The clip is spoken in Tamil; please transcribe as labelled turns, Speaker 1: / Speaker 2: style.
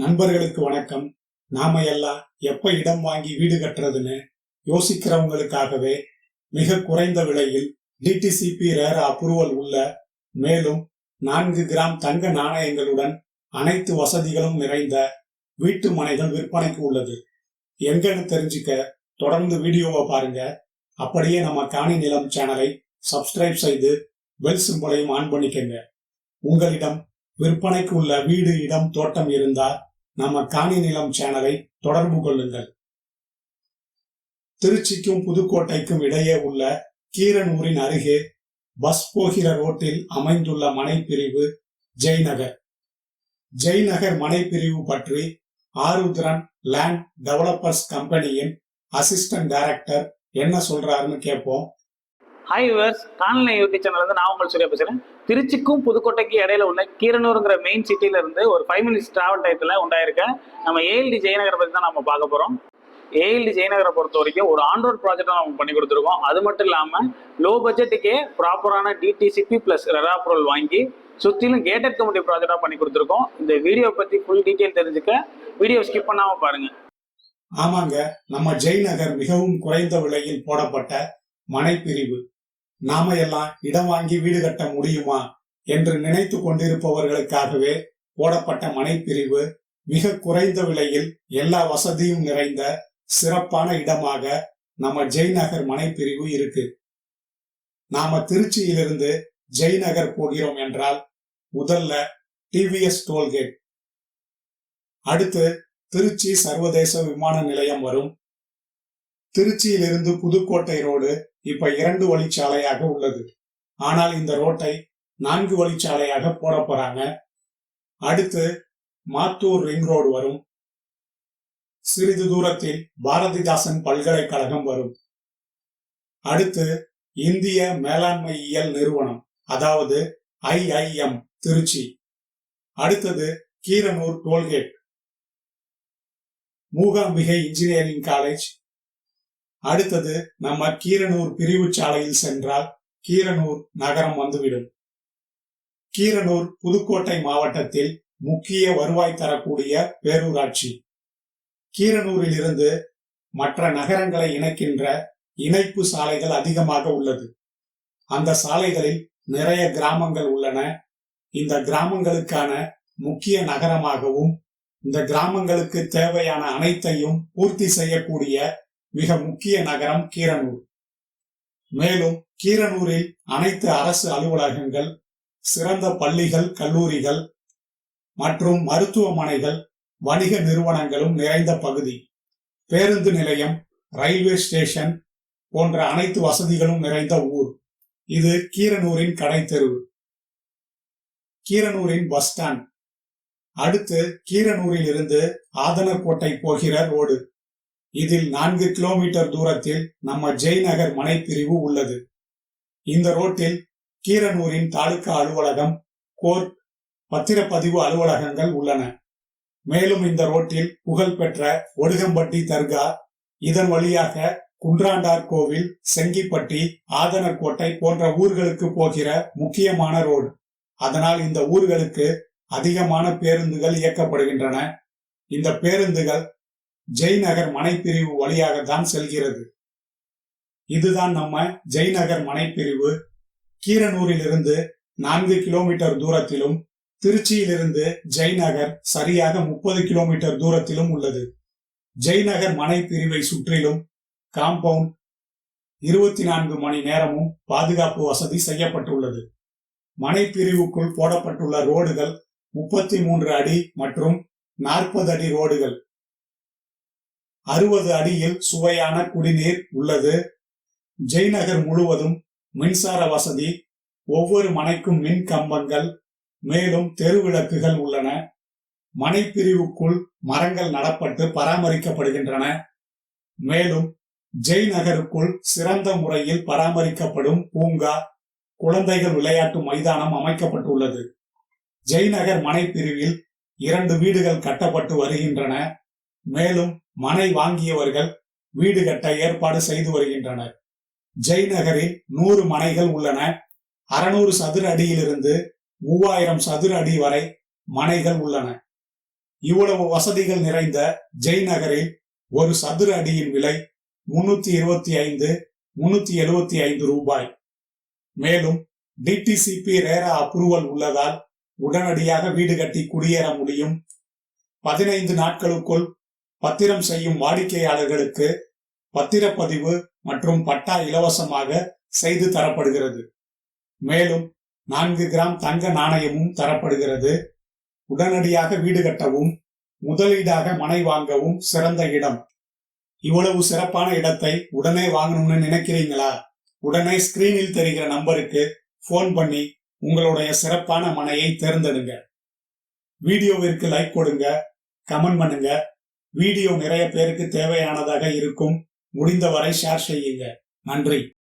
Speaker 1: நண்பர்களுக்கு வணக்கம். நாம எல்லாம் எப்ப இடம் வாங்கி வீடு கட்டுறதுன்னு யோசிக்கிறவங்களுக்காகவே மிக குறைந்த விலையில் டிடிசிபி ரேர அப்ரூவல் உள்ள மேலும் நான்கு கிராம் தங்க நாணயங்களுடன் அனைத்து வசதிகளும் நிறைந்த வீட்டு மனைகள் விற்பனைக்கு உள்ளது. எங்கன்னு தெரிஞ்சுக்க தொடர்ந்து வீடியோவை பாருங்க. அப்படியே நம்ம காணி நிலம் சேனலை சப்ஸ்கிரைப் செய்து பெல் சிம்பளையும் ஆன் பண்ணிக்கங்க. உங்களிடம் விற்பனைக்கு உள்ள வீடு இடம் தோட்டம் இருந்தால் நம்ம காணி நிலம் சேனலை தொடர்பு கொள்ளுங்கள். திருச்சிக்கும் புதுக்கோட்டைக்கும் இடையே உள்ள கீரனூரின் அருகே பஸ் போகிற ரோட்டில் அமைந்துள்ள மனைப்பிரிவு ஜெய்நகர். ஜெய்நகர் மனைப்பிரிவு பற்றி ஆருத்ரன் லேண்ட் டெவலப்பர்ஸ் கம்பெனியின் அசிஸ்டன்ட் டைரக்டர் என்ன சொல்றாருன்னு கேட்போம்.
Speaker 2: ஹாய் யூவர்ஸ் காலநிலை யூடியூப் சேனல் வந்து நான் உங்கள் சூர்யா பேசுகிறேன் திருச்சிக்கும் புதுக்கோட்டைக்கு இடையில உள்ள கீரனூருங்கிற மெயின் சிட்டில இருந்து ஒரு ஃபைவ் மினிட்ஸ் டிராவல் டயத்தில் உண்டாயிருக்க நம்ம ஏஎல்டி ஜெயநகரை பற்றி தான் நம்ம பார்க்க போகிறோம் ஏஎல்டி ஜெயநகரை பொறுத்த வரைக்கும் ஒரு ஆன் ரோட் நம்ம பண்ணி கொடுத்துருக்கோம். அது மட்டும் இல்லாமல் லோ பட்ஜெட்டுக்கே ப்ராப்பரான டிடிசிபி ப்ளஸ் ரெரா பொருள் வாங்கி சுற்றிலும் கேட்டட் கமிட்டி ப்ராஜெக்டாக பண்ணி கொடுத்துருக்கோம். இந்த வீடியோ பற்றி ஃபுல் டீட்டெயில் தெரிஞ்சுக்க வீடியோ ஸ்கிப் பண்ணாமல் பாருங்கள்
Speaker 1: ஆமாங்க நம்ம ஜெய்நகர் மிகவும் குறைந்த விலையில் போடப்பட்ட மனைப்பிரிவு. நாம எல்லாம் இடம் வாங்கி வீடு கட்ட முடியுமா என்று நினைத்து கொண்டிருப்பவர்களுக்காகவே போடப்பட்ட மனைப்பிரிவு மிக குறைந்த விலையில் எல்லா வசதியும் நிறைந்த சிறப்பான இடமாக நம்ம ஜெய்நகர் மனைப்பிரிவு இருக்கு. நாம திருச்சியிலிருந்து ஜெய்நகர் போகிறோம் என்றால் முதல்ல டிவிஎஸ் டோல்கேட். அடுத்து திருச்சி சர்வதேச விமான நிலையம் வரும். திருச்சியிலிருந்து புதுக்கோட்டை ரோடு இப்ப இரண்டு வழிச்சாலையாக உள்ளது. ஆனால் இந்த ரோட்டை நான்கு வழிச்சாலையாக போட போறாங்க. அடுத்து மாத்தூர் ரிங் ரோடு வரும். சிறிது தூரத்தில் பாரதிதாசன் பல்கலைக்கழகம் வரும். அடுத்து இந்திய மேலாண்மையியல் நிறுவனம் அதாவது ஐஐஎம் திருச்சி. அடுத்தது Keeranur toll gate. Mookambigai engineering college அடுத்தது நம்ம கீரனூர் பிரிவு சாலையில் சென்றால் கீரனூர் நகரம் வந்துவிடும். கீரனூர் புதுக்கோட்டை மாவட்டத்தில் முக்கிய வருவாய் தரக்கூடிய பேரூராட்சி. கீரனூரில் இருந்து மற்ற நகரங்களை இணைக்கின்ற இணைப்பு சாலைகள் அதிகமாக உள்ளது. அந்த சாலைகளில் நிறைய கிராமங்கள் உள்ளன. இந்த கிராமங்களுக்கான முக்கிய நகரமாகவும் இந்த கிராமங்களுக்கு தேவையான அனைத்தையும் பூர்த்தி செய்யக்கூடிய மிக முக்கிய நகரம் கீரனூர். மேலும் கீரனூரில் அனைத்து அரசு அலுவலகங்கள் சிறந்த பள்ளிகள் கல்லூரிகள் மற்றும் மருத்துவமனைகள் வணிக நிறுவனங்களும் நிறைந்த பகுதி. பேருந்து நிலையம் ரயில்வே ஸ்டேஷன் போன்ற அனைத்து வசதிகளும் நிறைந்த ஊர். இது கீரனூரின் கடை தெரு. கீரனூரின் பஸ் ஸ்டாண்ட். அடுத்து கீரனூரில் இருந்து ஆதனக்கோட்டை போகிற ரோடு. இதில் நான்கு கிலோமீட்டர் தூரத்தில் நம்ம ஜெய்நகர் மனைப்பிரிவு உள்ளது. இந்த ரோட்டில் கீரனூரின் தாலுகா அலுவலகம் கோர்ட் பத்திரப்பதிவு அலுவலகங்கள் உள்ளன. மேலும் இந்த ரோட்டில் புகழ்பெற்ற ஒடுகம்பட்டி தர்கா இதன் வழியாக குன்றாண்டார் கோவில் செங்கிப்பட்டி ஆதனக்கோட்டை போன்ற ஊர்களுக்கு போகிற முக்கியமான ரோடு. அதனால் இந்த ஊர்களுக்கு அதிகமான பேருந்துகள் இயக்கப்படுகின்றன. இந்த பேருந்துகள் ஜெய்நகர் மனைப்பிரிவு வழியாகத்தான் செல்கிறது. இதுதான் நம்ம ஜெய்நகர் மனைப்பிரிவு. கீரனூரிலிருந்து நான்கு கிலோமீட்டர் தூரத்திலும் திருச்சியிலிருந்து ஜெய்நகர் சரியாக முப்பது கிலோமீட்டர் தூரத்திலும் உள்ளது. ஜெய்நகர் மனைப்பிரிவை சுற்றிலும் காம்பவுண்ட் இருபத்தி நான்கு மணி நேரமும் பாதுகாப்பு வசதி செய்யப்பட்டுள்ளது. மனைப்பிரிவுக்குள் போடப்பட்டுள்ள ரோடுகள் முப்பத்தி மூன்று அடி மற்றும் நாற்பது அடி ரோடுகள். அறுபது அடியில் சுவையான குடிநீர் உள்ளது. ஜெய்நகர் முழுவதும் மின்சார வசதி. ஒவ்வொரு மனைக்கும் மின் கம்பங்கள் மேலும் தெருவிளக்குகள் உள்ளன. மனைப்பிரிவுக்குள் மரங்கள் நடப்பட்டு பராமரிக்கப்படுகின்றன. மேலும் ஜெய்நகருக்குள் சிறந்த முறையில் பராமரிக்கப்படும் பூங்கா குழந்தைகள் விளையாட்டு மைதானம் அமைக்கப்பட்டுள்ளது. ஜெய்நகர் மனைப்பிரிவில் இரண்டு வீடுகள் கட்டப்பட்டு வருகின்றன. மேலும் மனை வாங்கியவர்கள் வீடு கட்ட ஏற்பாடு செய்து வருகின்றனர். ஜெய்நகரில் நூறு மனைகள் உள்ளன. அறுநூறு சதுர அடியிலிருந்து மூவாயிரம் சதுர அடி வரை மனைகள் உள்ளன. இவ்வளவு வசதிகள் நிறைந்த ஜெய் நகரில் ஒரு சதுர அடியின் விலை முன்னூத்தி இருபத்தி ஐந்து முன்னூத்தி எழுபத்தி ஐந்து ரூபாய். மேலும் டிடிசிபி ரேரா அப்ரூவல் உள்ளதால் உடனடியாக வீடு கட்டி குடியேற முடியும். பதினைந்து நாட்களுக்குள் பத்திரம் செய்யும் வாடிக்கையாளர்களுக்கு பத்திரப்பதிவு மற்றும் பட்டா இலவசமாக செய்து தரப்படுகிறது. மேலும் நான்கு கிராம் தங்க நாணயமும் தரப்படுகிறது. உடனடியாக வீடு கட்டவும் முதலீடாக மனை வாங்கவும் சிறந்த இடம். இவ்வளவு சிறப்பான இடத்தை உடனே வாங்கணும்னு நினைக்கிறீங்களா? உடனே ஸ்கிரீனில் தெரிகிற நம்பருக்கு ஃபோன் பண்ணி உங்களுடைய சிறப்பான மனையை தேர்ந்தெடுங்க. வீடியோவிற்கு லைக் கொடுங்க கமெண்ட் பண்ணுங்க. வீடியோ நிறைய பேருக்கு தேவையானதாக இருக்கும். முடிந்தவரை ஷேர் செய்யுங்க. நன்றி.